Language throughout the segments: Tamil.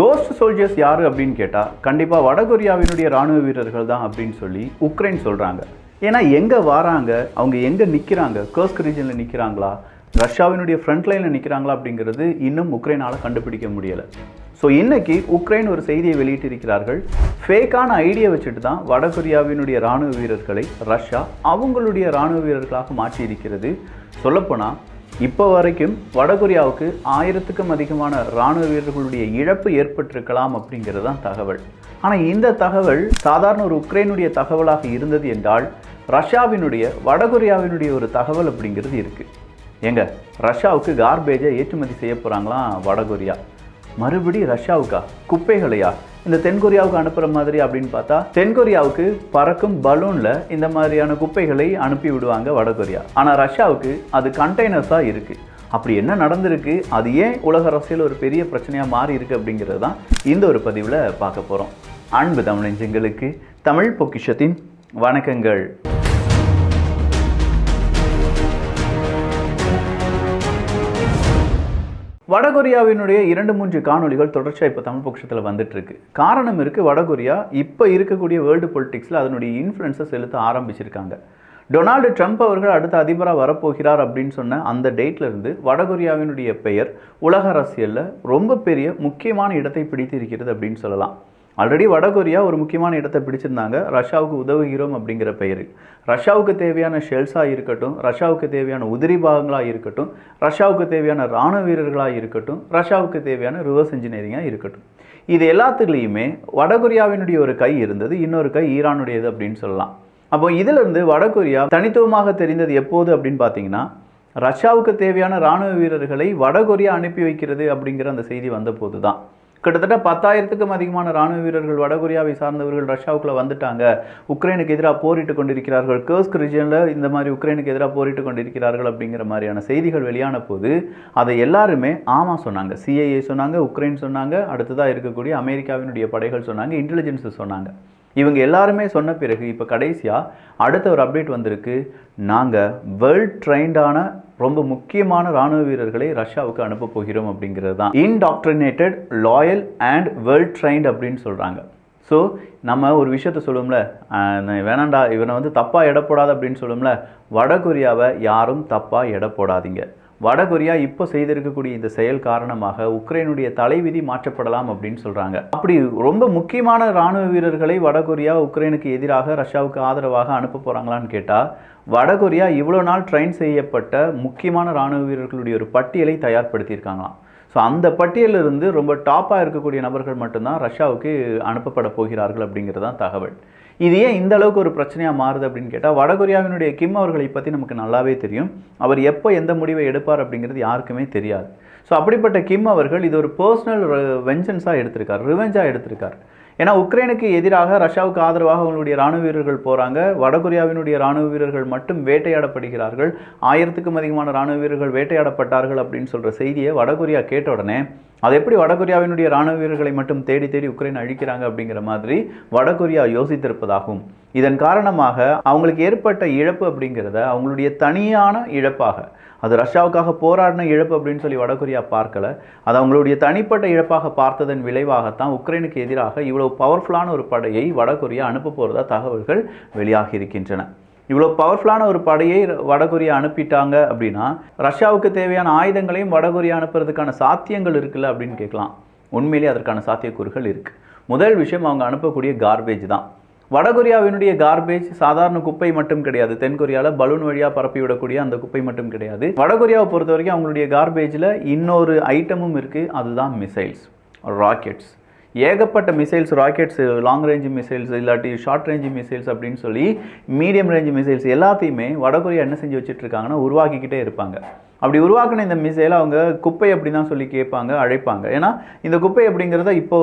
கோஸ்ட் சோல்ஜர்ஸ் யார் அப்படின்னு கேட்டால் கண்டிப்பாக வடகொரியாவினுடைய ராணுவ வீரர்கள் தான் அப்படின்னு சொல்லி உக்ரைன் சொல்கிறாங்க ஏன்னா எங்கே வராங்க? அவங்க எங்கே நிற்கிறாங்க கர்ஸ்க் ரீஜனில் நிற்கிறாங்களா ரஷ்யாவினுடைய ஃப்ரண்ட் லைனில் நிற்கிறாங்களா அப்படிங்கிறது இன்னும் உக்ரைனால் கண்டுபிடிக்க முடியலை. ஸோ இன்றைக்கி உக்ரைன் ஒரு செய்தியை வெளியிட்டிருக்கிறார்கள். ஃபேக்கான ஐடியா வச்சுட்டு தான் வடகொரியாவினுடைய ராணுவ வீரர்களை ரஷ்யா அவங்களுடைய ராணுவ வீரர்களாக மாற்றி இருக்கிறது சொல்லப்போனால் இப்போ வரைக்கும் வடகொரியாவுக்கு ஆயிரத்துக்கும் அதிகமான இராணுவ வீரர்களுடைய இழப்பு ஏற்பட்டிருக்கலாம் அப்படிங்கிறது தான் தகவல். ஆனால் இந்த தகவல் சாதாரண ஒரு உக்ரைனுடைய தகவலாக இருந்தது என்றால் ரஷ்யாவினுடைய வடகொரியாவினுடைய ஒரு தகவல் அப்படிங்கிறது இருக்குது ஏங்க ரஷ்யாவுக்கு கார்பேஜை ஏற்றுமதி செய்ய போகிறாங்களாம் வடகொரியா? மறுபடி ரஷ்யாவுக்கா? குப்பைகளையா? இந்த தென்கொரியாவுக்கு அனுப்புகிற மாதிரி அப்படின்னு பார்த்தா தென்கொரியாவுக்கு பறக்கும் பலூனில் இந்த மாதிரியான குப்பைகளை அனுப்பி விடுவாங்க வடகொரியா ஆனால் ரஷ்யாவுக்கு அது கண்டெய்னர்ஸாக இருக்குது அப்படி என்ன நடந்திருக்கு? அது ஏன் உலக அரசியல் ஒரு பெரிய பிரச்சனையாக மாறி இருக்குது அப்படிங்கிறது தான் இந்த ஒரு பதிவில் பார்க்க போகிறோம் அன்பு தமிழஞ்சங்களுக்கு தமிழ் பொக்கிஷத்தின் வணக்கங்கள். வடகொரியாவினுடைய இரண்டு மூன்று காணொளிகள் தொடர்ச்சியாக இப்போ தமிழ் பட்சத்தில் வந்துட்டு இருக்கு காரணம் இருக்குது வடகொரியா இப்போ இருக்கக்கூடிய வேர்ல்டு பொலிட்டிக்ஸில் அதனுடைய இன்ஃப்ளூன்ஸை செலுத்த ஆரம்பிச்சிருக்காங்க. டொனால்டு ட்ரம்ப் அவர்கள் அடுத்த அதிபராக வரப்போகிறார் அப்படின்னு சொன்ன அந்த டேட்லேருந்து வடகொரியாவினுடைய பெயர் உலக அரசியலில் ரொம்ப பெரிய முக்கியமான இடத்தை பிடித்திருக்கிறது அப்படின்னு சொல்லலாம். ஆல்ரெடி வடகொரியா ஒரு முக்கியமான இடத்தை பிடிச்சிருந்தாங்க. ரஷ்யாவுக்கு உதவுகிறோம் அப்படிங்கிற பெயரில். ரஷ்யாவுக்கு தேவையான ஷெல்ஸாக இருக்கட்டும் ரஷ்யாவுக்கு தேவையான உதிரி பாகங்களாக இருக்கட்டும் ரஷ்யாவுக்கு தேவையான இராணுவ வீரர்களாக இருக்கட்டும் ரஷ்யாவுக்கு தேவையான ரிவர்ஸ் இன்ஜினியரிங்காக இருக்கட்டும். இது எல்லாத்துலேயுமே வடகொரியாவினுடைய ஒரு கை இருந்தது இன்னொரு கை ஈரானுடையது அப்படின்னு சொல்லலாம். அப்போ இதிலிருந்து வடகொரியா தனித்துவமாக தெரிந்தது எப்போது அப்படின்னு பார்த்தீங்கன்னா ரஷ்யாவுக்கு தேவையான இராணுவ வீரர்களை வடகொரியா அனுப்பி வைக்கிறது அப்படிங்கிற அந்த செய்தி வந்தபோது தான் கிட்டத்தட்ட பத்தாயிரத்துக்கும் அதிகமான ராணுவ வீரர்கள் வடகொரியாவை சார்ந்தவர்கள் ரஷ்யாவுக்குள்ள வந்துட்டாங்க. உக்ரைனுக்கு எதிராக போரிட்டு கொண்டிருக்கிறார்கள். கேர்ஸ்க் ரீஜனில் இந்த மாதிரி உக்ரைனுக்கு எதிராக போரிட்டு கொண்டிருக்கிறார்கள் அப்படிங்கிற மாதிரியான செய்திகள் வெளியான போது அதை எல்லாருமே ஆமாம் சொன்னாங்க. சிஐஏ சொன்னாங்க உக்ரைன் சொன்னாங்க அடுத்ததாக இருக்கக்கூடிய அமெரிக்காவினுடைய படைகள் சொன்னாங்க இன்டெலிஜென்ஸ் சொன்னாங்க. இவங்க எல்லாருமே சொன்ன பிறகு இப்போ கடைசியாக அடுத்த ஒரு அப்டேட் வந்திருக்கு. நாங்கள் வெல் ட்ரைன்டான ரொம்ப முக்கியமான ராணுவ வீரர்களை ரஷ்யாவுக்கு அனுப்ப போகிறோம் அப்படிங்கிறது தான். Indoctrinated loyal and well trained அப்படின்னு சொல்கிறாங்க ஸோ நம்ம ஒரு விஷயத்த சொல்லுவோம்ல வேணாண்டா இவனை வந்து தப்பாக எடை அப்படின்னு சொல்லுவோம்ல வடகொரியாவை யாரும் தப்பாக எடை போடாதீங்க. வடகொரியா இப்போ செய்திருக்கக்கூடிய இந்த செயல் காரணமாக உக்ரைனுடைய தலைவிதி மாற்றப்படலாம் அப்படின்னு சொல்றாங்க. அப்படி ரொம்ப முக்கியமான ராணுவ வீரர்களை வடகொரியா உக்ரைனுக்கு எதிராக ரஷ்யாவுக்கு ஆதரவாக அனுப்ப போறாங்களான்னு கேட்டா வடகொரியா இவ்வளோ நாள் ட்ரெயின் செய்யப்பட்ட முக்கியமான ராணுவ வீரர்களுடைய ஒரு பட்டியலை தயார்படுத்தியிருக்காங்களாம். ஸோ அந்த பட்டியலிருந்து ரொம்ப டாப்பாக இருக்கக்கூடிய நபர்கள் மட்டும்தான் ரஷ்யாவுக்கு அனுப்பப்பட போகிறார்கள் அப்படிங்கிறது தான் தகவல். இது ஏன் இந்த அளவுக்கு ஒரு பிரச்சனையாக மாறுது அப்படின்னு கேட்டால் வடகொரியாவினுடைய கிம் அவர்களை பற்றி நமக்கு நல்லாவே தெரியும். அவர் எப்போ எந்த முடிவை எடுப்பார் அப்படிங்கிறது யாருக்குமே தெரியாது. ஸோ அப்படிப்பட்ட கிம் அவர்கள் இது ஒரு பர்சனல் வெஞ்சன்ஸாக எடுத்திருக்கார் ரிவெஞ்சாக எடுத்திருக்கார். ஏன்னா உக்ரைனுக்கு எதிராக ரஷ்யாவுக்கு ஆதரவாக அவங்களுடைய ராணுவ வீரர்கள் போகிறாங்க வடகொரியாவினுடைய ராணுவ வீரர்கள் மட்டும் வேட்டையாடப்படுகிறார்கள். ஆயிரத்துக்கும் அதிகமான ராணுவ வீரர்கள் வேட்டையாடப்பட்டார்கள் அப்படின்னு சொல்கிற செய்தியை வடகொரியா கேட்ட உடனே அது எப்படி வடகொரியாவினுடைய ராணுவ வீரர்களை மட்டும் தேடி தேடி உக்ரைன் அழிக்கிறாங்க அப்படிங்கிற மாதிரி வடகொரியா யோசித்திருப்பதாகும். இதன் காரணமாக அவங்களுக்கு ஏற்பட்ட இழப்பு அப்படிங்கிறத அவங்களுடைய தனியான இழப்பாக அது ரஷ்யாவுக்காக போராடின இழப்பு அப்படின்னு சொல்லி வடகொரியா பார்க்கல அது அவங்களுடைய தனிப்பட்ட இழப்பாக பார்த்ததன் விளைவாகத்தான் உக்ரைனுக்கு எதிராக இவ்வளவு பவர்ஃபுல்லான ஒரு படையை வடகொரியா அனுப்ப போகிறதா தகவல்கள் வெளியாகி இருக்கின்றன. இவ்வளோ பவர்ஃபுல்லான ஒரு படையை வடகொரியா அனுப்பிட்டாங்க அப்படின்னா ரஷ்யாவுக்கு தேவையான ஆயுதங்களையும் வடகொரியா அனுப்புறதுக்கான சாத்தியங்கள் இருக்குல்ல அப்படின்னு கேட்கலாம். உண்மையிலேயே அதற்கான சாத்தியக்கூறுகள் இருக்குது முதல் விஷயம் அவங்க அனுப்பக்கூடிய கார்பேஜ் தான். வடகொரியாவினுடைய கார்பேஜ் சாதாரண குப்பை மட்டும் கிடையாது. தென்கொரியாவில் பலூன் வழியாக பரப்பி விடக்கூடிய அந்த குப்பை மட்டும் கிடையாது. வடகொரியாவை பொறுத்த வரைக்கும் அவங்களுடைய கார்பேஜில் இன்னொரு ஐட்டமும் இருக்குது அதுதான் மிசைல்ஸ் ராக்கெட்ஸ் ஏகப்பட்ட missiles rockets long range missiles இல்லாட்டி ஷார்ட் ரேஞ்சு மிசைல்ஸ் அப்படின்னு சொல்லி மீடியம் ரேஞ்சு மிசைல்ஸ் எல்லாத்தையுமே வடகொரியா என்ன செஞ்சு வச்சுட்டு இருக்காங்கன்னா உருவாக்கிக்கிட்டே இருப்பாங்க. அப்படி உருவாக்கின இந்த மிசைலை அவங்க குப்பை அப்படி தான் சொல்லி கேட்பாங்க அழைப்பாங்க. ஏன்னா இந்த குப்பை அப்படிங்கிறத இப்போ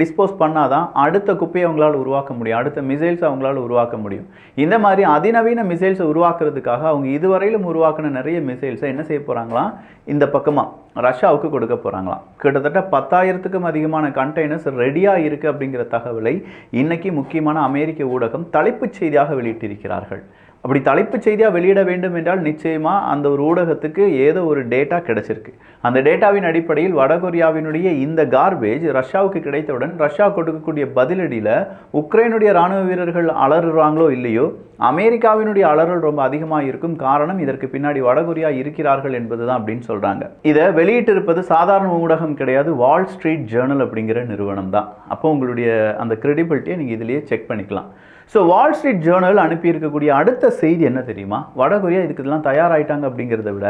டிஸ்போஸ் பண்ணாதான் அடுத்த குப்பையை அவங்களால உருவாக்க முடியும். அடுத்த மிசைல்ஸ் அவங்களால உருவாக்க முடியும். இந்த மாதிரி அதிநவீன மிசைல்ஸை உருவாக்குறதுக்காக அவங்க இதுவரையிலும் உருவாக்கின நிறைய மிசைல்ஸை என்ன செய்ய போகிறாங்களாம் இந்த பக்கமாக ரஷ்யாவுக்கு கொடுக்க போகிறாங்களாம் கிட்டத்தட்ட பத்தாயிரத்துக்கும் அதிகமான கண்டெய்னர்ஸ் ரெடியாக இருக்குது அப்படிங்கிற தகவலை இன்றைக்கி முக்கியமான அமெரிக்க ஊடகம் தலைப்புச் செய்தியாக வெளியிட்டிருக்கிறார்கள். அப்படி தலைப்புச் செய்தியாக வெளியிட வேண்டும் என்றால் நிச்சயமாக அந்த ஒரு ஊடகத்துக்கு ஏதோ ஒரு டேட்டா கிடைச்சிருக்கு. அந்த டேட்டாவின் அடிப்படையில் வடகொரியாவினுடைய இந்த கார்பேஜ் ரஷ்யாவுக்கு கிடைத்தவுடன் ரஷ்யா கொடுக்கக்கூடிய பதிலடியில் உக்ரைனுடைய ராணுவ வீரர்கள் அலறுறாங்களோ இல்லையோ அமெரிக்காவினுடைய அலறல் ரொம்ப அதிகமாக இருக்கும் காரணம் இதற்கு பின்னாடி வடகொரியா இருக்கிறார்கள் என்பதுதான் அப்படின்னு சொல்கிறாங்க இதை வெளியிட்டிருப்பது சாதாரண ஊடகம் கிடையாது வால் ஸ்ட்ரீட் ஜேர்னல் அப்படிங்கிற நிறுவனம் தான் அப்போ உங்களுடைய அந்த கிரெடிபிலிட்டியை நீங்கள் இதுலேயே செக் பண்ணிக்கலாம். ஸோ வால் ஸ்ட்ரீட் ஜேர்னல் அனுப்பியிருக்கக்கூடிய அடுத்த செய்தி என்ன தெரியுமா? வடகொரியா இதுக்கு இதெல்லாம் தயாராகிட்டாங்க அப்படிங்கிறத விட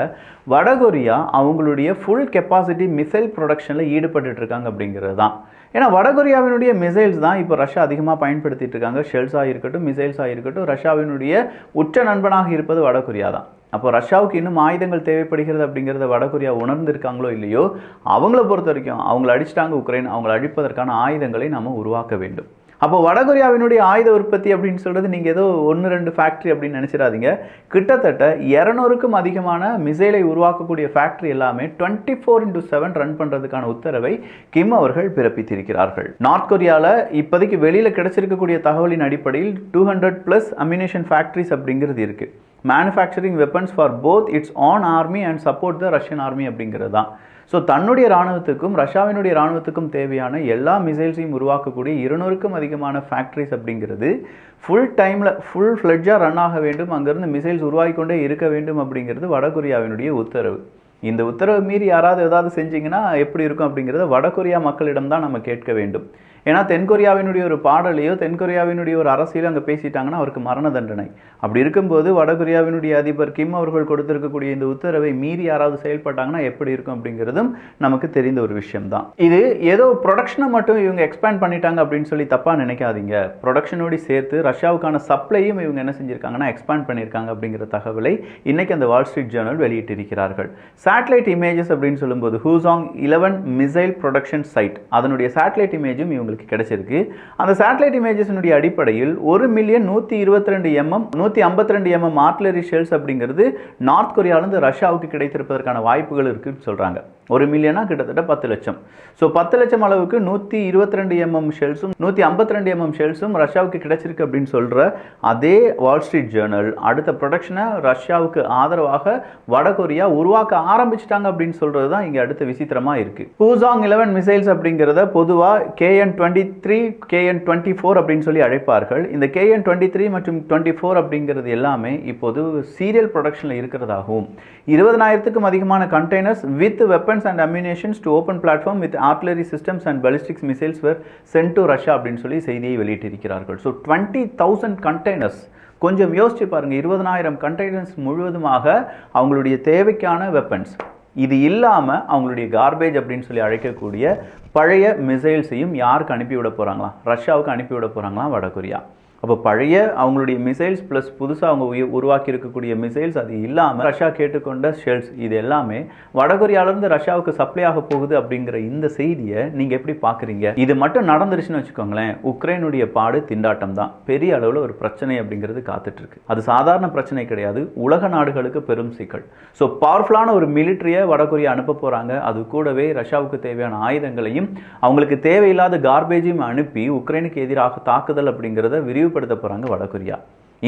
வடகொரியா அவங்களுடைய ஃபுல் கெப்பாசிட்டி மிசைல் ப்ரொடக்ஷனில் ஈடுபட்டு இருக்காங்க அப்படிங்கிறது தான். ஏன்னா வடகொரியாவினுடைய மிசைல்ஸ் தான் இப்போ ரஷ்யா அதிகமாக பயன்படுத்திட்டு இருக்காங்க. ஷெல்ஸாக இருக்கட்டும் மிசைல்ஸாக இருக்கட்டும் ரஷ்யாவினுடைய உச்ச நண்பனாக இருப்பது வடகொரியா தான். அப்போ ரஷ்யாவுக்கு இன்னும் ஆயுதங்கள் தேவைப்படுகிறது அப்படிங்கிறத வடகொரியா உணர்ந்திருக்காங்களோ இல்லையோ அவங்கள பொறுத்த வரைக்கும் அவங்கள அடிச்சிட்டாங்க உக்ரைன் அவங்கள அழிப்பதற்கான ஆயுதங்களை நம்ம உருவாக்க வேண்டும். அப்போ வடகொரியாவினுடைய ஆயுத உற்பத்தி அப்படின்னு சொல்கிறது நீங்கள் ஏதோ ஒன்று ரெண்டு ஃபேக்ட்ரி அப்படின்னு நினச்சிடாதீங்க. கிட்டத்தட்ட இரநூறுக்கும் அதிகமான மிசைலை உருவாக்கக்கூடிய ஃபேக்ட்ரி எல்லாமே twenty four into seven run பண்ணுறதுக்கான உத்தரவை கிம் அவர்கள் பிறப்பித்திருக்கிறார்கள். நார்த் கொரியாவில் இப்போதைக்கு வெளியில் கிடைச்சிருக்கக்கூடிய தகவலின் அடிப்படையில் two hundred plus ammunition factories அப்படிங்கிறது இருக்குது manufacturing weapons for both its own army and support the Russian army அப்படிங்கிறது தான் ஸோ தன்னுடைய ராணுவத்துக்கும் ரஷ்யாவினுடைய ராணுவத்துக்கும் தேவையான எல்லா மிசைல்ஸையும் உருவாக்கக்கூடிய இருநூறுக்கும் அதிகமான ஃபேக்ட்ரிஸ் அப்படிங்கிறது ஃபுல் டைமில் ஃபுல் ஃப்ளெட்ஜாக ரன் ஆக வேண்டும் அங்கேருந்து மிசைல்ஸ் உருவாகிக்கொண்டே இருக்க வேண்டும் அப்படிங்கிறது வடகொரியாவினுடைய உத்தரவு. இந்த உத்தரவு மீறி யாராவது ஏதாவது செஞ்சீங்கன்னா எப்படி இருக்கும் அப்படிங்கிறத வடகொரியா மக்களிடம் தான் நம்ம கேட்க வேண்டும். ஏன்னா தென்கொரியாவினுடைய ஒரு பாடலையோ தென்கொரியாவினுடைய ஒரு அரசியலோ அங்கே பேசிட்டாங்கன்னா அவருக்கு மரண தண்டனை. அப்படி இருக்கும்போது வடகொரியாவினுடைய அதிபர் கிம் அவர்கள் கொடுத்திருக்கக்கூடிய இந்த உத்தரவை மீறி யாராவது செயல்பட்டாங்கன்னா எப்படி இருக்கும் அப்படிங்கிறதும் நமக்கு தெரிந்த ஒரு விஷயம்தான். இது ஏதோ ப்ரொடக்ஷனை மட்டும் இவங்க எக்ஸ்பேண்ட் பண்ணிட்டாங்க அப்படின்னு சொல்லி தப்பாக நினைக்காதீங்க. ப்ரொடக்ஷனோடு சேர்த்து ரஷ்யாவுக்கான சப்ளையும் இவங்க என்ன செஞ்சிருக்காங்கன்னா எக்ஸ்பேண்ட் பண்ணியிருக்காங்க அப்படிங்கிற தகவலை இன்னைக்கு அந்த வால் ஸ்ட்ரீட் ஜேர்னல் வெளியிட்டிருக்கிறார்கள். சேட்டலைட் இமேஜஸ் அப்படின்னு சொல்லும்போது Hwasong eleven missile production site அதனுடைய சேட்டலைட் இமேஜும் இவங்க இவங்களுக்கு கிடைச்சிருக்கு. அந்த சேட்டலைட் இமேஜஸினுடைய அடிப்படையில் ஒரு மில்லியன் நூற்றி இருபத்தி ரெண்டு எம்எம் நூற்றி ஐம்பத்தி ரெண்டு எம்எம் ஆர்ட்லரி ஷெல்ஸ் அப்படிங்கிறது நார்த் கொரியாவிலிருந்து ரஷ்யாவுக்கு கிடைத்திருப்பதற்கான வாய்ப்புகள் இருக்குன்னு சொல்கிறாங்க ஒரு மில்லியனா கிட்டத்தட்ட பத்து லட்சம். ஸோ பத்து லட்சம் அளவுக்கு நூற்றி இருபத்தி ரெண்டு எம்எம் ஷெல்ஸும் நூற்றி ஐம்பத்தி ரெண்டு எம்எம் ஷெல்ஸும் ரஷ்யாவுக்கு கிடைச்சிருக்கு அப்படின்னு சொல்கிற அதே வால் ஸ்ட்ரீட் ஜேர்னல் அடுத்த ப்ரொடக்ஷனை ரஷ்யாவுக்கு ஆதரவாக வடகொரியா உருவாக்க ஆரம்பிச்சிட்டாங்க அப்படின்னு சொல்கிறது தான் இங்கே அடுத்த விசித்திரமாக இருக்குது பூசாங் இலவன் மிசைல்ஸ் அப்படிங்கிறத பொதுவாக KN twenty three KN twenty four அப்படின்னு சொல்லி அழைப்பார்கள். இந்த கேஎன் டுவெண்ட்டி த்ரீ மற்றும் டுவெண்ட்டி ஃபோர் அப்படிங்கிறது எல்லாமே இப்போது சீரியல் ப்ரொடக்ஷனில் இருக்கிறதாகவும் இருபதனாயிரத்துக்கும் அதிகமான containers with weapons and ammunitions to open platform with artillery systems and ballistics missiles were sent to Russia அப்படின்னு சொல்லி செய்தியை வெளியிட்டிருக்கிறார்கள். ஸோ டுவெண்ட்டி தௌசண்ட் கண்டெய்னர்ஸ் கொஞ்சம் யோசிச்சு பாருங்கள் இருபதனாயிரம் கண்டெய்னர்ஸ் முழுவதுமாக அவங்களுடைய தேவைக்கான வெப்பன்ஸ் இது இல்லாமல் அவங்களுடைய கார்பேஜ் அப்படின்னு சொல்லி அழைக்கக்கூடிய பழைய மிசைல்ஸையும் யாருக்கு அனுப்பிவிட போகிறாங்களா ரஷ்யாவுக்கு அனுப்பிவிட போகிறாங்களா வடகொரியா. அப்போ பழைய அவங்களுடைய மிசைல்ஸ் ப்ளஸ் புதுசாக அவங்க உருவாக்கி இருக்கக்கூடிய மிசைல்ஸ் அது இல்லாமல் ரஷ்யா கேட்டுக்கொண்ட ஷெல்ஸ் இது எல்லாமே வடகொரியாவிலேருந்து ரஷ்யாவுக்கு சப்ளை ஆக போகுது அப்படிங்கிற இந்த செய்தியை நீங்கள் எப்படி பார்க்குறீங்க? இது மட்டும் நடந்துருச்சுன்னு வச்சுக்கோங்களேன் உக்ரைனுடைய பாடு திண்டாட்டம் தான். பெரிய அளவில் ஒரு பிரச்சனை அப்படிங்கிறது காத்துட்ருக்கு. அது சாதாரண பிரச்சனை கிடையாது. உலக நாடுகளுக்கு பெரும் சிக்கல். ஸோ பவர்ஃபுல்லான ஒரு மிலிட்ரியை வடகொரியா அனுப்ப போகிறாங்க அது கூடவே ரஷ்யாவுக்கு தேவையான ஆயுதங்களையும் அவங்களுக்கு தேவையில்லாத கார்பேஜையும் அனுப்பி உக்ரைனுக்கு எதிராக தாக்குதல் அப்படிங்கிறத விரிவு விரிவுபடுத்த போகிறாங்க வடகொரியா.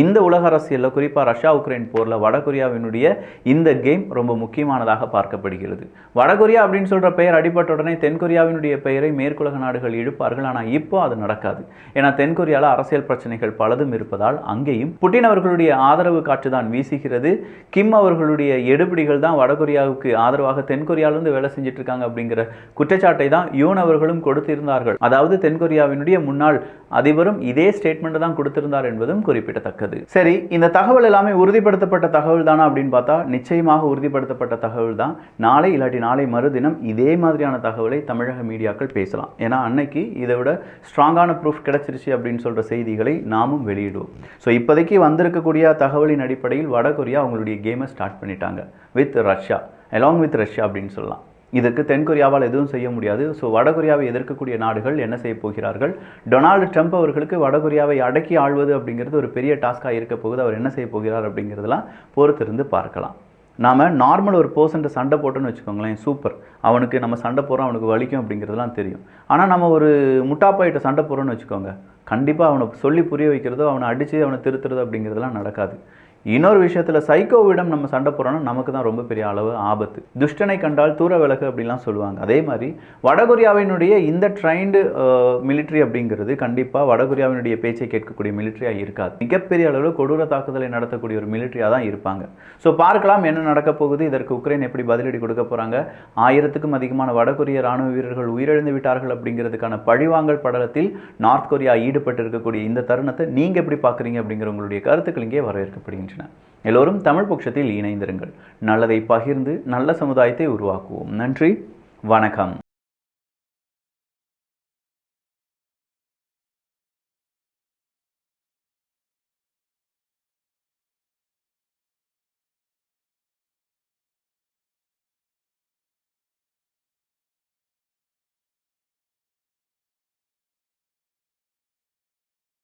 இந்த உலக அரசியலில் குறிப்பாக ரஷ்யா உக்ரைன் போரில் வடகொரியாவினுடைய இந்த கேம் ரொம்ப முக்கியமானதாக பார்க்கப்படுகிறது. வடகொரியா அப்படின்னு சொல்கிற பெயர் அடிபட்ட உடனே தென்கொரியாவினுடைய பெயரை மேற்குலக நாடுகள் இழுப்பார்கள். ஆனால் இப்போ அது நடக்காது. ஏன்னா தென்கொரியாவில் அரசியல் பிரச்சனைகள் பலதும் இருப்பதால் அங்கேயும் புட்டின் அவர்களுடைய ஆதரவு காற்று தான் வீசுகிறது. கிம் அவர்களுடைய எடுபிடிகள் தான் வடகொரியாவுக்கு ஆதரவாக தென்கொரியாவிலிருந்து வேலை செஞ்சுட்டு இருக்காங்க அப்படிங்கிற குற்றச்சாட்டை தான் யூன் அவர்களும் கொடுத்திருந்தார்கள். அதாவது தென்கொரியாவினுடைய முன்னாள் அதிபரும் இதே ஸ்டேட்மெண்ட் தான் கொடுத்திருந்தார் என்பதும் குறிப்பிடத்தக்கது. சரி இந்த தகவல் எல்லாமே உறுதிப்படுத்தப்பட்ட தகவல் தானா அப்படின்னு பார்த்தா நிச்சயமாக உறுதிப்படுத்தப்பட்ட தகவல் தான். நாளை இல்லாட்டி நாளை மறுதினம் இதே மாதிரியான தகவலை தமிழக மீடியாக்கள் பேசலாம். ஏன்னா அன்னைக்கு இதை விட ஸ்ட்ராங்கான ப்ரூஃப் கிடைச்சிருச்சு அப்படின்னு சொல்ற செய்திகளை நாமும் வெளியிடுவோம். ஸோ இப்போதைக்கு வந்திருக்கக்கூடிய தகவலின் அடிப்படையில் வடகொரியா அவங்களுடைய கேமை ஸ்டார்ட் பண்ணிட்டாங்க. With Russia along with Russia அப்படின்னு சொல்லலாம். இதுக்கு தென்கொரியாவால் எதுவும் செய்ய முடியாது. ஸோ வடகொரியாவை எதிர்க்கக்கூடிய நாடுகள் என்ன செய்ய போகிறார்கள்? டொனால்டு ட்ரம்ப் அவர்களுக்கு வடகொரியாவை அடக்கி ஆள்வது அப்படிங்கிறது ஒரு பெரிய டாஸ்காக இருக்க போகுது. அவர் என்ன செய்ய போகிறார் அப்படிங்கிறதெல்லாம் பொறுத்திருந்து பார்க்கலாம். நாம் நார்மல் ஒரு பர்சன்ட்ட சண்டை போட்டோன்னு வச்சுக்கோங்களேன் சூப்பர் அவனுக்கு நம்ம சண்டை போகிறோம் அவனுக்கு வலிக்கும் அப்படிங்கிறதுலாம் தெரியும். ஆனால் நம்ம ஒரு முட்டாப்பாயிட்ட சண்டை போகிறோன்னு வச்சுக்கோங்க. கண்டிப்பாக அவனை சொல்லி புரிய வைக்கிறதோ அவனை அடித்து அவனை திருத்துறதோ அப்படிங்கிறதெல்லாம் நடக்காது. இன்னொரு விஷயத்தில் சைக்கோவிடம் நம்ம சண்டை போகிறோம்னா நமக்கு தான் ரொம்ப பெரிய அளவு ஆபத்து. துஷ்டனை கண்டால் தூர விலகு அப்படிலாம் சொல்லுவாங்க. அதே மாதிரி வடகொரியாவினுடைய இந்த ட்ரைண்டு மிலிட்ரி அப்படிங்கிறது கண்டிப்பாக வடகொரியாவினுடைய பேச்சை கேட்கக்கூடிய மிலிட்ரியாக இருக்காது. மிகப்பெரிய அளவில் கொடூர தாக்குதலை நடத்தக்கூடிய ஒரு மிலிட்ரியாக தான் இருப்பாங்க. ஸோ பார்க்கலாம் என்ன நடக்க போகுது. இதற்கு உக்ரைன் எப்படி பதிலடி கொடுக்க போகிறாங்க ஆயிரத்துக்கும் அதிகமான வடகொரிய ராணுவ வீரர்கள் உயிரிழந்து விட்டார்கள் அப்படிங்கிறதுக்கான பழிவாங்கல் படலத்தில் நார்த் கொரியா ஈடுபட்டு இருக்கக்கூடிய இந்த தருணத்தை நீங்கள் எப்படி பார்க்குறீங்க அப்படிங்கிற உங்களுடைய கருத்துக்கள் இங்கே வரவேற்கப்படுகின்றன. எல்லோரும் தமிழ் பட்சத்தில் இணைந்திருங்கள். நல்லதை பகிர்ந்து நல்ல சமுதாயத்தை உருவாக்குவோம். நன்றி. வணக்கம்.